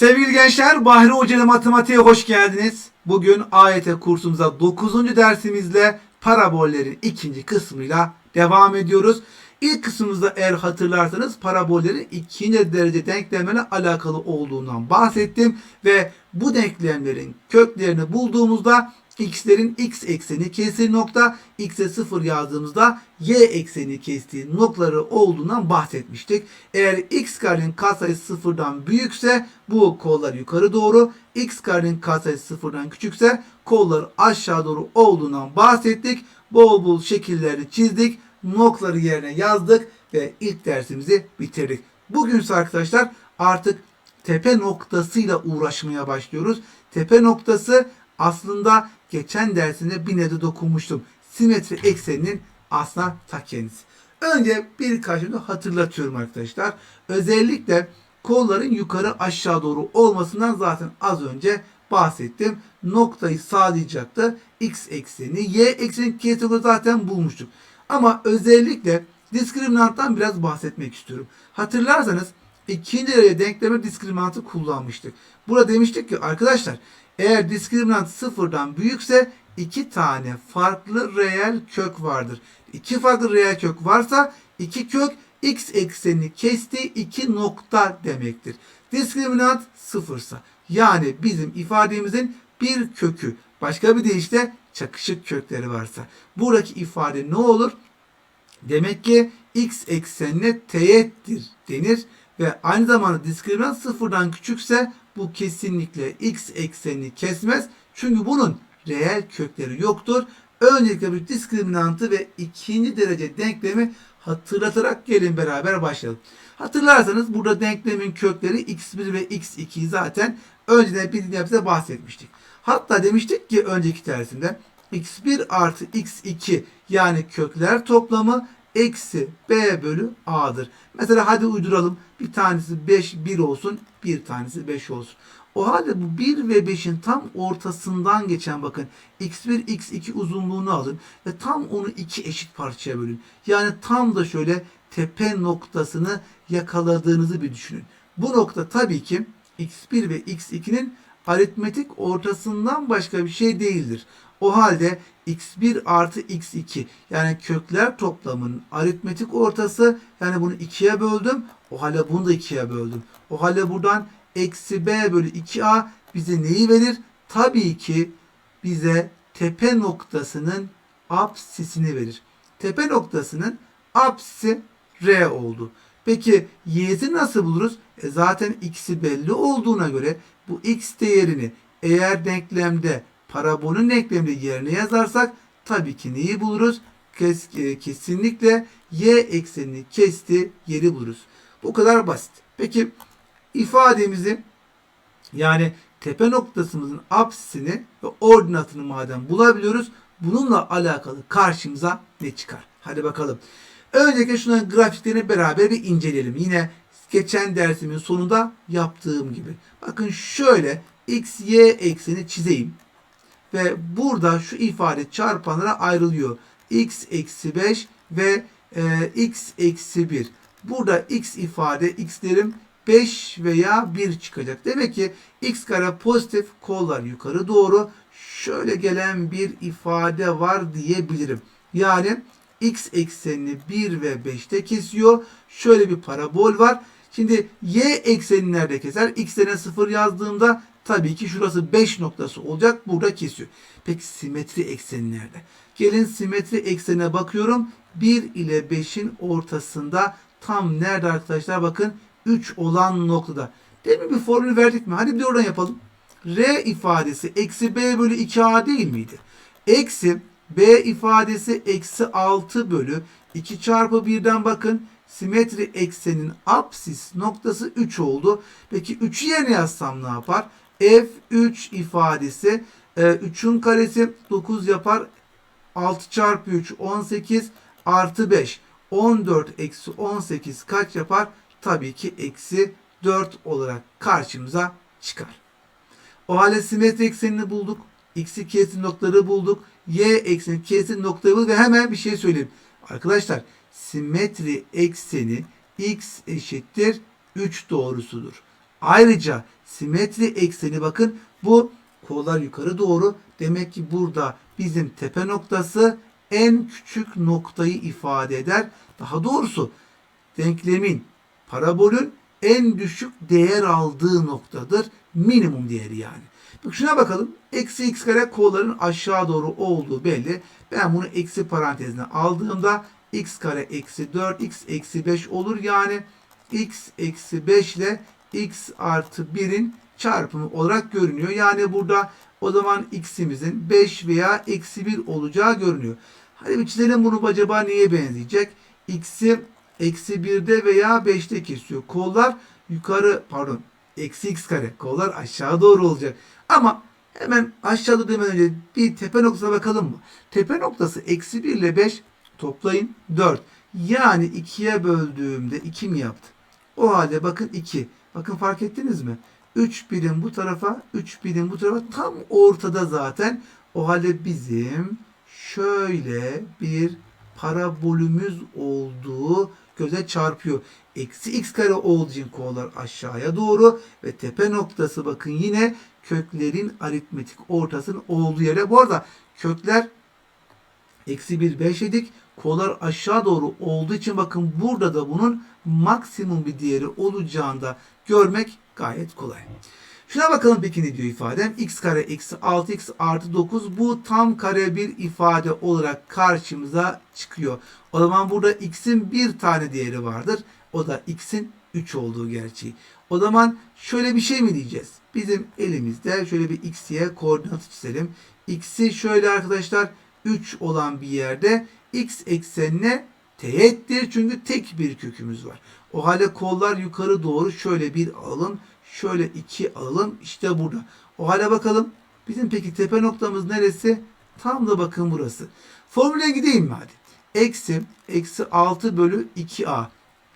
Sevgili gençler, Bahri Hoca ile matematiğe hoş geldiniz. Bugün AYT kursumuza 9. dersimizle parabollerin ikinci kısmıyla devam ediyoruz. İlk kısmımızda eğer hatırlarsanız parabollerin ikinci derece denklemlerle alakalı olduğundan bahsettim. Ve bu denklemlerin köklerini bulduğumuzda x'lerin x ekseni kestiği nokta, x'e 0 yazdığımızda y ekseni kestiği noktaları olduğundan bahsetmiştik. Eğer x karenin katsayısı sıfırdan büyükse bu kollar yukarı doğru, x karenin katsayısı sıfırdan küçükse kollar aşağı doğru olduğundan bahsettik. Bol bol şekillerini çizdik, noktaları yerine yazdık ve ilk dersimizi bitirdik. Bugün arkadaşlar artık tepe noktasıyla uğraşmaya başlıyoruz. Tepe noktası aslında geçen dersinde bir nebze dokunmuştum. Simetri ekseninin aslında ta kendisi. Önce birkaç yönü hatırlatıyorum arkadaşlar. Özellikle kolların yukarı aşağı doğru olmasından zaten az önce bahsettim. Noktayı sağlayacaktı. X ekseni, Y ekseni kesini zaten bulmuştuk. Ama özellikle diskriminanttan biraz bahsetmek istiyorum. Hatırlarsanız ikinci derece denkleme diskriminantı kullanmıştık. Burada demiştik ki arkadaşlar eğer diskriminant sıfırdan büyükse iki tane farklı reel kök vardır. İki farklı reel kök varsa iki kök x eksenini kestiği iki nokta demektir. Diskriminant sıfırsa yani bizim ifademizin bir kökü başka bir deyişle çakışık kökleri varsa buradaki ifade ne olur? Demek ki x eksenine teğettir denir ve aynı zamanda diskriminant sıfırdan küçükse bu kesinlikle x eksenini kesmez. Çünkü bunun reel kökleri yoktur. Öncelikle bir diskriminantı ve ikinci derece denklemi hatırlatarak gelin beraber başlayalım. Hatırlarsanız burada denklemin kökleri x1 ve x2 zaten önceden nebze bahsetmiştik. Hatta demiştik ki önceki dersimde x1 artı x2 yani kökler toplamı eksi b bölü a'dır. Mesela hadi uyduralım. Bir tanesi 5 1 olsun. Bir tanesi 5 olsun. O halde bu 1 ve 5'in tam ortasından geçen bakın x1 x2 uzunluğunu alın ve tam onu iki eşit parçaya bölün. Yani tam da şöyle tepe noktasını yakaladığınızı bir düşünün. Bu nokta tabii ki x1 ve x2'nin aritmetik ortasından başka bir şey değildir. O halde x1 artı x2 yani kökler toplamının aritmetik ortası yani bunu 2'ye böldüm. O halde bunu da 2'ye böldüm. O halde buradan eksi b bölü 2a bize neyi verir? Tabii ki bize tepe noktasının apsisini verir. Tepe noktasının apsisi r oldu. Peki y'si nasıl buluruz? E zaten x'i belli olduğuna göre bu x değerini eğer denklemde parabolün denkleminde yerine yazarsak tabii ki neyi buluruz? Kes, e, kesinlikle y eksenini kesti yeri buluruz. Bu kadar basit. Peki ifademizi yani tepe noktasımızın apsisini ve ordinatını madem bulabiliyoruz bununla alakalı karşımıza ne çıkar? Hadi bakalım. Öncelikle şunların grafiklerini beraber bir inceleyelim. Yine geçen dersimin sonunda yaptığım gibi. Bakın şöyle x, y ekseni çizeyim. Ve burada şu ifade çarpanlara ayrılıyor. x eksi 5 ve e, x eksi 1. Burada x ifade x'lerim 5 veya 1 çıkacak. Demek ki x kare pozitif kollar yukarı doğru şöyle gelen bir ifade var diyebilirim. Yani x eksenini 1 ve 5'te kesiyor. Şöyle bir parabol var. Şimdi y eksenini nerede keser? x'lerine 0 yazdığımda tabii ki şurası 5 noktası olacak. Burada kesiyor. Peki simetri ekseni nerede? Gelin simetri eksenine bakıyorum. 1 ile 5'in ortasında tam nerede arkadaşlar? Bakın 3 olan noktada. Demin bir formül verdik mi? Hadi bir de oradan yapalım. R ifadesi eksi b bölü 2a değil miydi? Eksi b ifadesi eksi 6 bölü 2 çarpı 1'den bakın simetri eksenin apsis noktası 3 oldu. Peki 3'ü yerine yazsam ne yapar? F3 ifadesi 3'ün e, karesi 9 yapar. 6 çarpı 3 18 artı 5 14 eksi 18 kaç yapar? Tabii ki eksi 4 olarak karşımıza çıkar. O halde simetri eksenini bulduk. X'i kesin noktaları bulduk. Y ekseni kesin noktayı bulduk ve hemen bir şey söyleyeyim. Arkadaşlar simetri ekseni x eşittir 3 doğrusudur. Ayrıca simetri ekseni bakın bu kollar yukarı doğru. Demek ki burada bizim tepe noktası en küçük noktayı ifade eder. Daha doğrusu denklemin parabolün en düşük değer aldığı noktadır. Minimum değeri yani. Bak şuna bakalım. Eksi x kare kolların aşağı doğru olduğu belli. Ben bunu eksi parantezine aldığımda x kare eksi 4 x eksi 5 olur. Yani x eksi 5 ile x artı 1'in çarpımı olarak görünüyor. Yani burada o zaman x'imizin 5 veya eksi 1 olacağı görünüyor. Hadi bir çizelim bunu acaba neye benzeyecek? X'i eksi 1'de veya 5'te kesiyor. Kollar yukarı pardon eksi x kare. Kollar aşağı doğru olacak. Ama hemen aşağıda demeden önce bir tepe noktasına bakalım mı? Tepe noktası eksi 1 ile 5 toplayın 4. Yani 2'ye böldüğümde 2 mi yaptı? O halde bakın 2. Bakın fark ettiniz mi? 3 birim bu tarafa, 3 birim bu tarafa tam ortada zaten. O halde bizim şöyle bir parabolümüz olduğu göze çarpıyor. Eksi x kare olduğu için kollar aşağıya doğru ve tepe noktası bakın yine köklerin aritmetik ortasının olduğu yere. Bu arada kökler eksi 1 5 dedik. Kollar aşağı doğru olduğu için bakın burada da bunun maksimum bir değeri olacağını da görmek gayet kolay. Şuna bakalım peki ne diyor ifadem? x kare eksi 6x artı 9 bu tam kare bir ifade olarak karşımıza çıkıyor. O zaman burada x'in bir tane değeri vardır. O da x'in 3 olduğu gerçeği. O zaman şöyle bir şey mi diyeceğiz? Bizim elimizde şöyle bir x, y koordinatı çizelim. x'i şöyle arkadaşlar 3 olan bir yerde x eksenine teğettir. Çünkü tek bir kökümüz var. O halde kollar yukarı doğru şöyle bir alalım. Şöyle iki alalım. İşte burada. O halde bakalım. Bizim peki tepe noktamız neresi? Tam da bakın burası. Formüle gideyim mi hadi? Eksi, eksi 6 bölü 2a.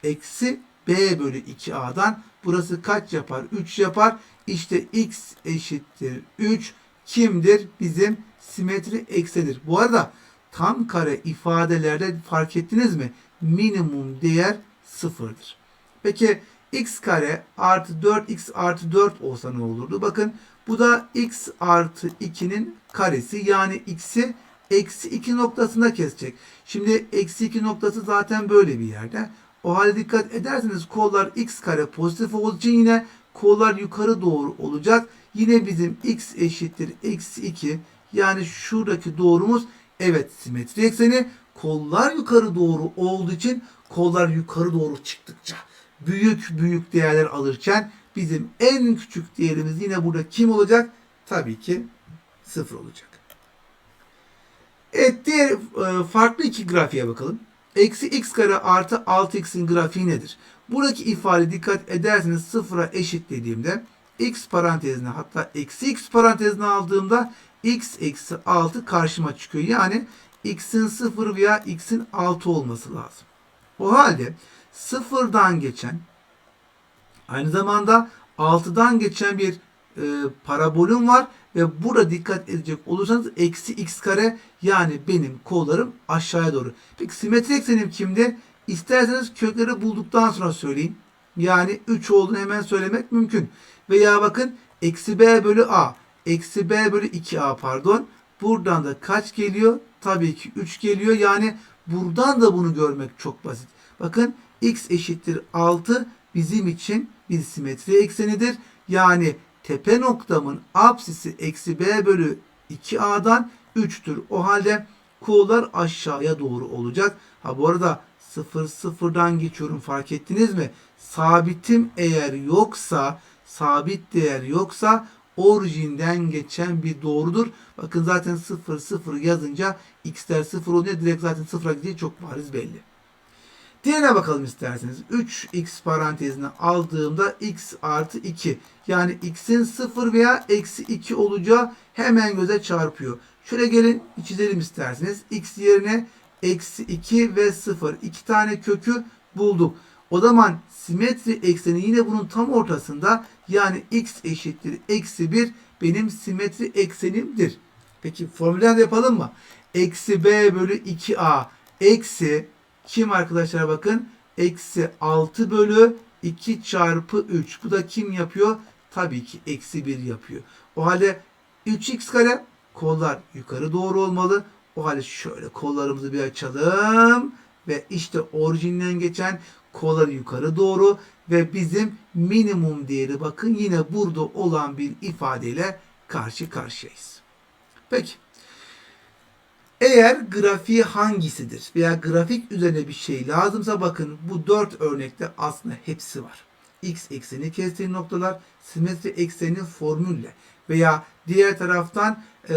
Eksi b bölü 2a'dan burası kaç yapar? 3 yapar. İşte x eşittir 3. Kimdir? Bizim simetri eksidir. Bu arada tam kare ifadelerde fark ettiniz mi? Minimum değer sıfırdır. Peki x kare artı 4x artı 4 olsa ne olurdu? Bakın bu da x artı 2'nin karesi yani x'i eksi 2 noktasında kesecek. Şimdi eksi 2 noktası zaten böyle bir yerde. O halde dikkat ederseniz kollar x kare pozitif olduğu için yine kollar yukarı doğru olacak. Yine bizim x eşittir eksi 2 yani şuradaki doğrumuz evet simetri ekseni kollar yukarı doğru olduğu için kollar yukarı doğru çıktıkça büyük büyük değerler alırken bizim en küçük değerimiz yine burada kim olacak? Tabii ki sıfır olacak. Evet diğer e, farklı iki grafiğe bakalım. Eksi x kare artı 6x'in grafiği nedir? Buradaki ifade dikkat ederseniz sıfıra eşitlediğimde x parantezine hatta eksi x parantezine aldığımda x eksi 6 karşıma çıkıyor. Yani x'in 0 veya x'in 6 olması lazım. O halde sıfırdan geçen aynı zamanda 6'dan geçen bir e, parabolüm var ve burada dikkat edecek olursanız eksi x kare yani benim kollarım aşağıya doğru. Peki simetri eksenim kimdi? İsterseniz kökleri bulduktan sonra söyleyin. Yani 3 olduğunu hemen söylemek mümkün. Veya bakın eksi b bölü a. Eksi b bölü 2a pardon. Buradan da kaç geliyor? Tabii ki 3 geliyor. Yani buradan da bunu görmek çok basit. Bakın x eşittir 6 bizim için bir simetri eksenidir. Yani tepe noktamın apsisi eksi b bölü 2a'dan 3'tür. O halde kollar aşağıya doğru olacak. Ha bu arada 0 sıfırdan geçiyorum fark ettiniz mi? Sabitim eğer yoksa sabit değer yoksa orijinden geçen bir doğrudur. Bakın zaten 0 0 yazınca x'ler 0 oluyor. Direkt zaten 0'a gideceği çok bariz belli. Diğerine bakalım isterseniz. 3x parantezine aldığımda x artı 2. Yani x'in 0 veya eksi 2 olacağı hemen göze çarpıyor. Şöyle gelin çizelim isterseniz. x yerine eksi 2 ve 0. iki tane kökü bulduk. O zaman simetri ekseni yine bunun tam ortasında yani x eşittir eksi 1 benim simetri eksenimdir. Peki formülden de yapalım mı? Eksi b bölü 2a eksi kim arkadaşlar bakın? Eksi 6 bölü 2 çarpı 3. Bu da kim yapıyor? Tabii ki eksi 1 yapıyor. O halde 3x kare kollar yukarı doğru olmalı. O halde şöyle kollarımızı bir açalım. Ve işte orijinden geçen kolları yukarı doğru ve bizim minimum değeri bakın yine burada olan bir ifadeyle karşı karşıyayız. Peki. Eğer grafiği hangisidir veya grafik üzerine bir şey lazımsa bakın bu dört örnekte aslında hepsi var. X ekseni kestiği noktalar simetri ekseninin formülle veya diğer taraftan e,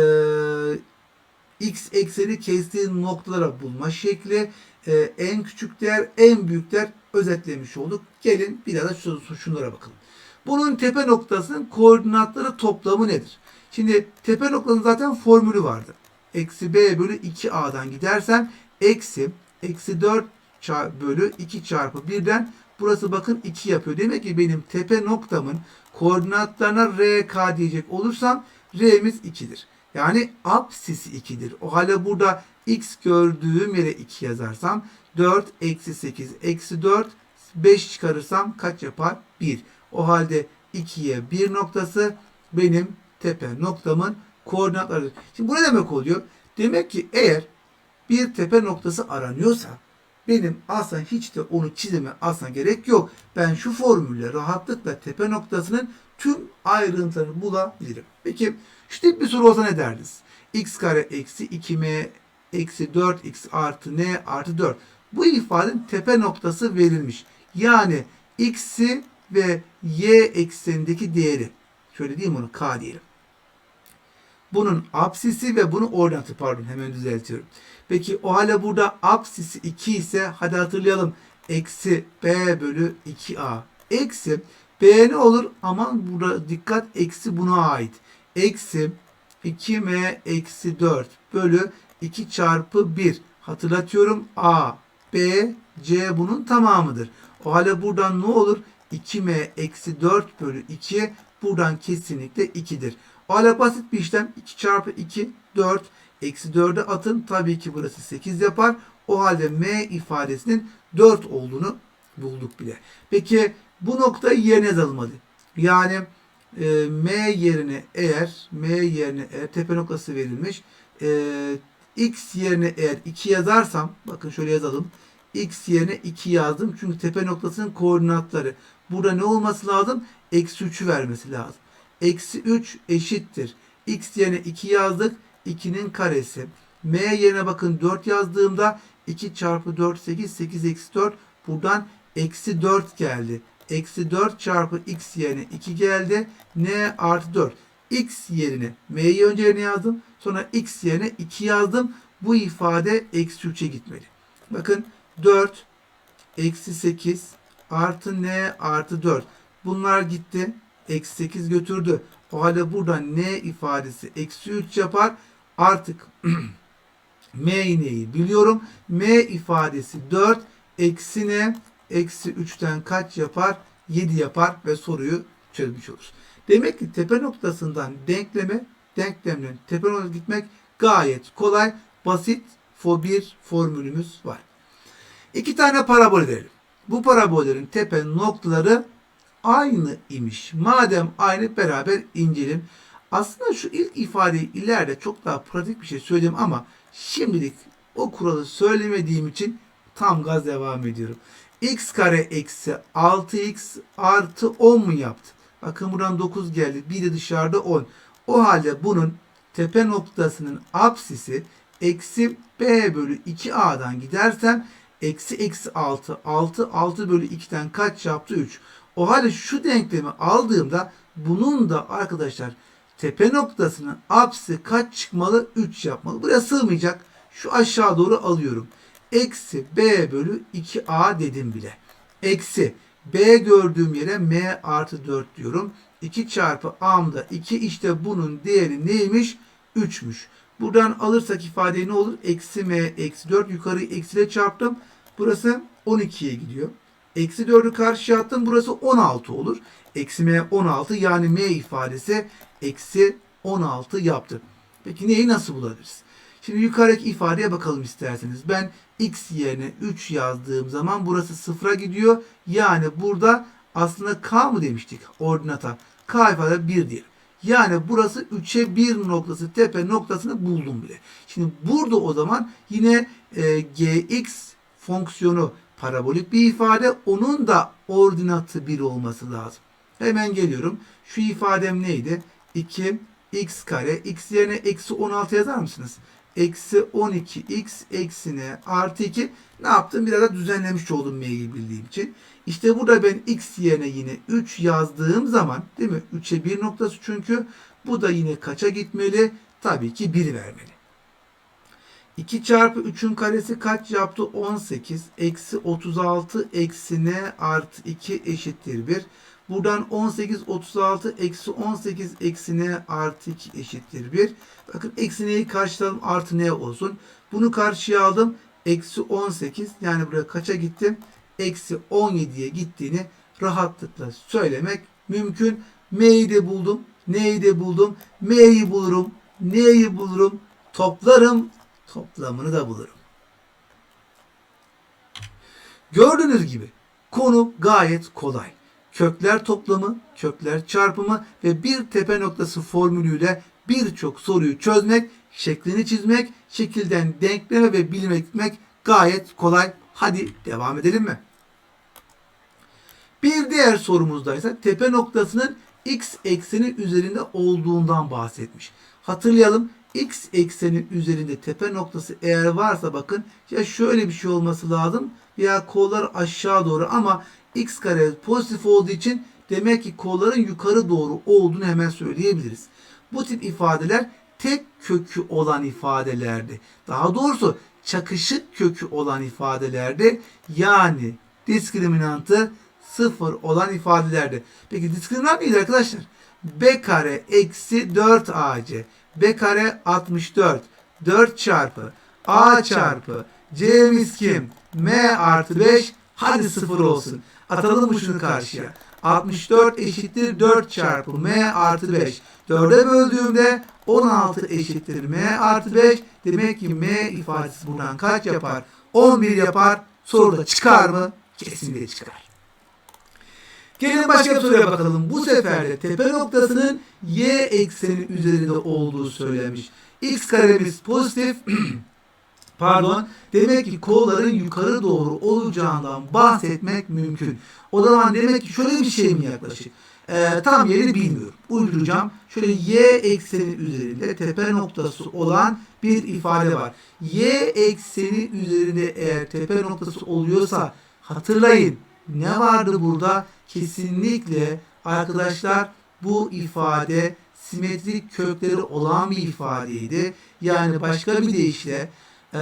x ekseni kestiği noktalara bulma şekli e, en küçük değer en büyük değer özetlemiş olduk. Gelin biraz da şu- şunlara bakalım. Bunun tepe noktasının koordinatları toplamı nedir? Şimdi tepe noktanın zaten formülü vardı. Eksi b bölü 2a'dan gidersem eksi eksi 4 çar- bölü 2 çarpı 1'den burası bakın 2 yapıyor. Demek ki benim tepe noktamın koordinatlarına rk diyecek olursam r'miz 2'dir. Yani apsisi 2'dir. O halde burada x gördüğüm yere 2 yazarsam 4 eksi 8 eksi 4 5 çıkarırsam kaç yapar? 1. O halde 2'ye 1 noktası benim tepe noktamın koordinatlarıdır. Şimdi bu ne demek oluyor? Demek ki eğer bir tepe noktası aranıyorsa benim aslında hiç de onu çizime aslında gerek yok. Ben şu formülle rahatlıkla tepe noktasının tüm ayrıntılarını bulabilirim. Peki tip bir soru olsa ne derdiniz? x kare eksi 2m eksi 4x artı n artı 4. Bu ifadenin tepe noktası verilmiş. Yani x'i ve y eksenindeki değeri. Şöyle diyeyim onu k diyelim. Bunun apsisi ve bunun ordinatı pardon hemen düzeltiyorum. Peki o halde burada apsisi 2 ise hadi hatırlayalım. Eksi b bölü 2a. Eksi b ne olur? Aman burada dikkat eksi buna ait. Eksi 2m eksi 4 bölü 2 çarpı 1. Hatırlatıyorum a, b, c bunun tamamıdır. O halde buradan ne olur? 2m eksi 4 bölü 2 buradan kesinlikle 2'dir. O halde basit bir işlem 2 çarpı 2 4 eksi 4'e atın tabii ki burası 8 yapar. O halde m ifadesinin 4 olduğunu bulduk bile. Peki bu noktayı yerine yazılmalı. Yani e, m yerine eğer m yerine eğer tepe noktası verilmiş e, x yerine eğer 2 yazarsam bakın şöyle yazalım. x yerine 2 yazdım. Çünkü tepe noktasının koordinatları. Burada ne olması lazım? Eksi 3'ü vermesi lazım. Eksi 3 eşittir. x yerine 2 yazdık. 2'nin karesi. m yerine bakın 4 yazdığımda 2 çarpı 4 8 8 eksi 4 buradan eksi 4 geldi. Eksi 4 çarpı x yerine 2 geldi. n artı 4. x yerine m'yi önce yerine yazdım. Sonra x yerine 2 yazdım. Bu ifade eksi 3'e gitmeli. Bakın 4 eksi 8 artı n artı 4. Bunlar gitti. Eksi 8 götürdü. O halde burada n ifadesi eksi 3 yapar. Artık m neyi biliyorum. m ifadesi 4 eksi n eksi 3'ten kaç yapar? 7 yapar ve soruyu çözmüş oluruz. Demek ki tepe noktasından denkleme, denklemden tepe noktasına gitmek gayet kolay, basit fo bir formülümüz var. İki tane parabol verelim. Bu parabollerin tepe noktaları aynı imiş. Madem aynı beraber inceleyelim. Aslında şu ilk ifadeyi ileride çok daha pratik bir şey söyleyeceğim ama şimdilik o kuralı söylemediğim için tam gaz devam ediyorum. X kare eksi 6x artı 10 mu yaptı? Bakın buradan 9 geldi. Bir de dışarıda 10. O halde bunun tepe noktasının apsisi eksi b bölü 2a'dan gidersem eksi eksi 6. 6 6 bölü 2'den kaç yaptı? 3. O halde şu denklemi aldığımda bunun da arkadaşlar tepe noktasının apsisi kaç çıkmalı? 3 yapmalı. Buraya sığmayacak. Şu aşağı doğru alıyorum. Eksi b bölü 2a dedim bile. Eksi b gördüğüm yere m artı 4 diyorum. 2 çarpı a'mda 2 işte bunun değeri neymiş? 3'müş. Buradan alırsak ifadeyi ne olur? Eksi m eksi 4 yukarı eksiyle çarptım. Burası 12'ye gidiyor. Eksi 4'ü karşıya attım. Burası 16 olur. Eksi m 16 yani m ifadesi eksi 16 yaptı. Peki neyi nasıl bulabiliriz? Şimdi yukarıdaki ifadeye bakalım isterseniz. Ben x yerine 3 yazdığım zaman burası sıfıra gidiyor. Yani burada aslında k mı demiştik ordinata? K ifade 1 diyelim. Yani burası 3'e 1 noktası tepe noktasını buldum bile. Şimdi burada o zaman yine e, gx fonksiyonu parabolik bir ifade. Onun da ordinatı 1 olması lazım. Hemen geliyorum. Şu ifadem neydi? 2 x kare x yerine eksi 16 yazar mısınız? Eksi 12 x eksine artı 2 ne yaptım? Biraz da düzenlemiş oldum m'yi bildiğim için. İşte burada ben x yerine yine 3 yazdığım zaman değil mi? 3'e 1 noktası çünkü. Bu da yine kaça gitmeli? Tabii ki 1 vermeli. 2 çarpı 3'ün karesi kaç yaptı? 18. Eksi 36 eksi n artı 2 eşittir 1. Buradan 18, 36, eksi 18, eksi n artı 2 eşittir 1. Bakın eksi n'yi karşıladım artı n olsun. Bunu karşıya aldım. Eksi 18 yani buraya kaça gittim? Eksi 17'ye gittiğini rahatlıkla söylemek mümkün. M'yi de buldum. N'yi de buldum. M'yi bulurum. N'yi bulurum. Toplarım. Toplamını da bulurum. Gördüğünüz gibi konu gayet kolay. Kökler toplamı, kökler çarpımı ve bir tepe noktası formülüyle birçok soruyu çözmek, şeklini çizmek, şekilden denkleme ve bilime gitmek gayet kolay. Hadi devam edelim mi? Bir diğer sorumuzda ise tepe noktasının x ekseni üzerinde olduğundan bahsetmiş. Hatırlayalım x eksenin üzerinde tepe noktası eğer varsa bakın ya şöyle bir şey olması lazım veya kollar aşağı doğru ama x kare pozitif olduğu için demek ki kolların yukarı doğru olduğunu hemen söyleyebiliriz. Bu tip ifadeler tek kökü olan ifadelerdi. Daha doğrusu çakışık kökü olan ifadelerdi. Yani diskriminantı sıfır olan ifadelerdi. Peki diskriminant neydi arkadaşlar? b kare eksi 4 ac. B kare 64. 4 çarpı a çarpı c'miz kim? m artı 5 hadi sıfır olsun. Atalım şunu karşıya? 64 eşittir 4 çarpı m artı 5. 4'e böldüğümde 16 eşittir m artı 5. Demek ki m ifadesi buradan kaç yapar? 11 yapar. Soruda çıkar mı? Kesinlikle çıkar. Gelin başka bir soruya bakalım. Bu sefer de tepe noktasının y ekseni üzerinde olduğu söylenmiş. x karemiz pozitif. Pardon. Demek ki kolların yukarı doğru olacağından bahsetmek mümkün. O zaman demek ki şöyle bir şey mi yaklaşık? Ee, tam yerini bilmiyorum. Uyduracağım. Şöyle y ekseni üzerinde tepe noktası olan bir ifade var. Y ekseni üzerinde eğer tepe noktası oluyorsa hatırlayın ne vardı burada? Kesinlikle arkadaşlar bu ifade simetrik kökleri olan bir ifadeydi. Yani başka bir deyişle e,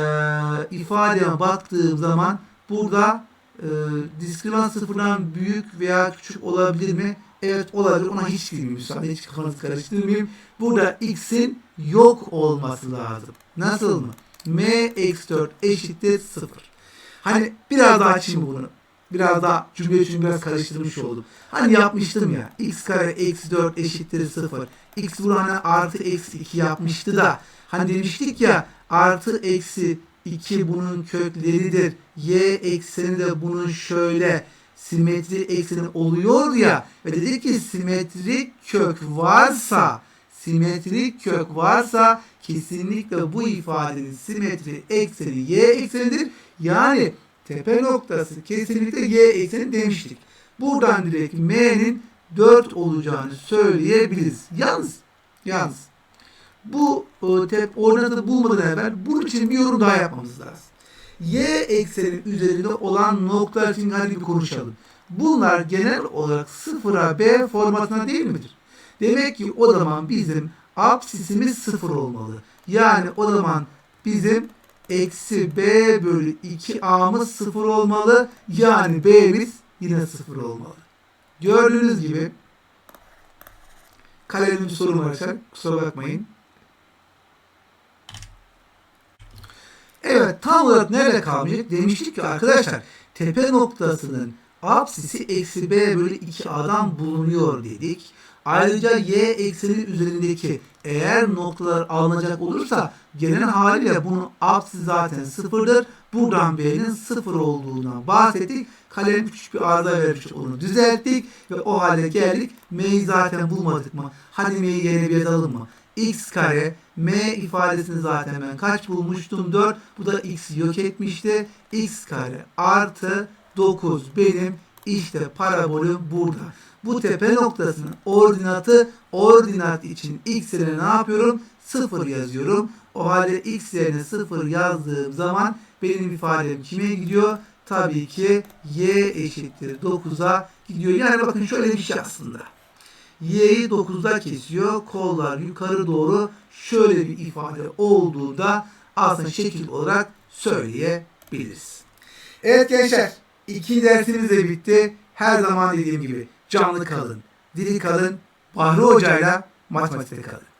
ifadeye baktığım zaman burada e, diskriminant sıfırdan büyük veya küçük olabilir mi? Evet olabilir. Ona hiç girmeyeyim. Müsaade hiç kafanızı karıştırmayayım. Burada x'in yok olması lazım. Nasıl mı? m eksi 4 eşittir 0. Hani biraz daha açayım bunu. Biraz daha cümle için biraz karıştırmış oldum. Hani yapmıştım ya. x kare eksi 4 eşittir 0. x buranı artı eksi 2 yapmıştı da. Hani demiştik ya artı eksi 2 bunun kökleridir. Y ekseni de bunun şöyle simetri ekseni oluyor ya. Ve dedik ki simetrik kök varsa simetrik kök varsa kesinlikle bu ifadenin simetri ekseni y eksenidir. Yani tepe noktası kesinlikle y ekseni demiştik. Buradan direkt m'nin 4 olacağını söyleyebiliriz. Yalnız yalnız bu e, tep ordinatı bulmadan evvel bunun için bir yorum daha yapmamız lazım. Y eksenin üzerinde olan noktalar için hadi bir konuşalım. Bunlar genel olarak sıfıra B formatına değil midir? Demek ki o zaman bizim absisimiz sıfır olmalı. Yani o zaman bizim eksi B bölü 2A'mız sıfır olmalı. Yani B'miz yine sıfır olmalı. Gördüğünüz gibi kalemim sorun varsa kusura bakmayın. Evet tam olarak nerede kalmayacak? Demiştik ki arkadaşlar tepe noktasının apsisi eksi b bölü 2a'dan bulunuyor dedik. Ayrıca y eksenin üzerindeki eğer noktalar alınacak olursa genel haliyle bunun apsisi zaten sıfırdır. Buradan b'nin sıfır olduğuna bahsettik. Kalem küçük bir arıza vermiş onu düzelttik ve o hale geldik. M'yi zaten bulmadık mı? Hadi M'yi yerine bir yazalım mı? x kare m ifadesini zaten ben kaç bulmuştum? 4. Bu da x'i yok etmişti. x kare artı 9 benim işte parabolüm burada. Bu tepe noktasının ordinatı ordinat için x yerine ne yapıyorum? 0 yazıyorum. O halde x yerine 0 yazdığım zaman benim ifadem kime gidiyor? Tabii ki y eşittir 9'a gidiyor. Yani bakın şöyle bir şey aslında. Y'yi 9'da kesiyor. Kollar yukarı doğru şöyle bir ifade olduğu da aslında şekil olarak söyleyebiliriz. Evet gençler. iki dersimiz de bitti. Her zaman dediğim gibi canlı kalın, diri kalın, Bahri Hoca'yla matematikte kalın.